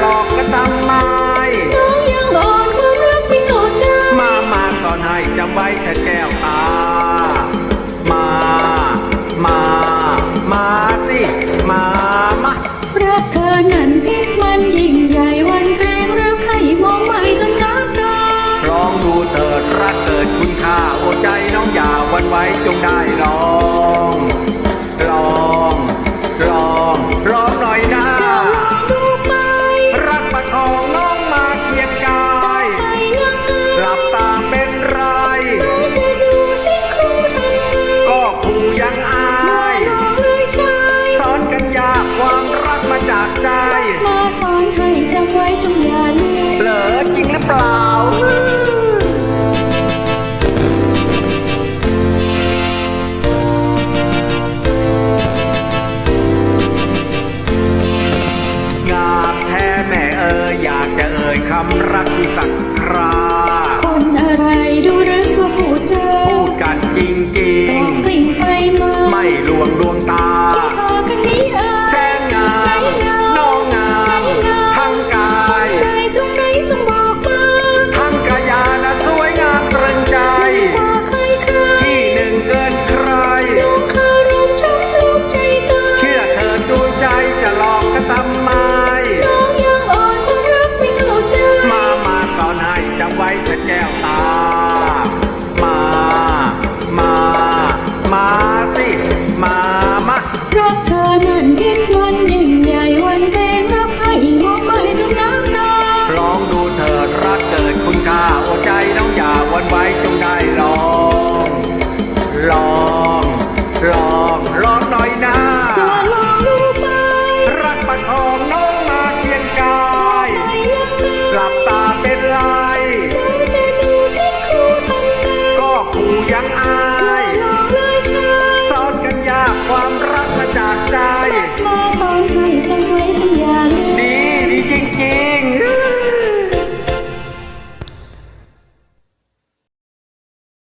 หลอกกันทำไมน้องยังอ่อนความรักไม่เข้ใจมามาสอนให้จำไว้แค่แก้วตา มา มา มาสิ มา มารักเธอนั้นพิษมันยิ่งใหญ่วันแรงรักใครมองไม่จนร้ำตาลองดูเถิดรักเกิดคุณค่าโอใจน้องอย่าวันไว้จงได้ อนั้นคิดวันยิ่งใหญ่วันแดงรับให้มองไม่ทุน้ำตาลองดูเถิรักเกิดคุณค่าหัวใจน้องอย่าวันไว้จงได้ลอง ลอง ลอง ลองหน่อยนะลองดูไปรักปันทอง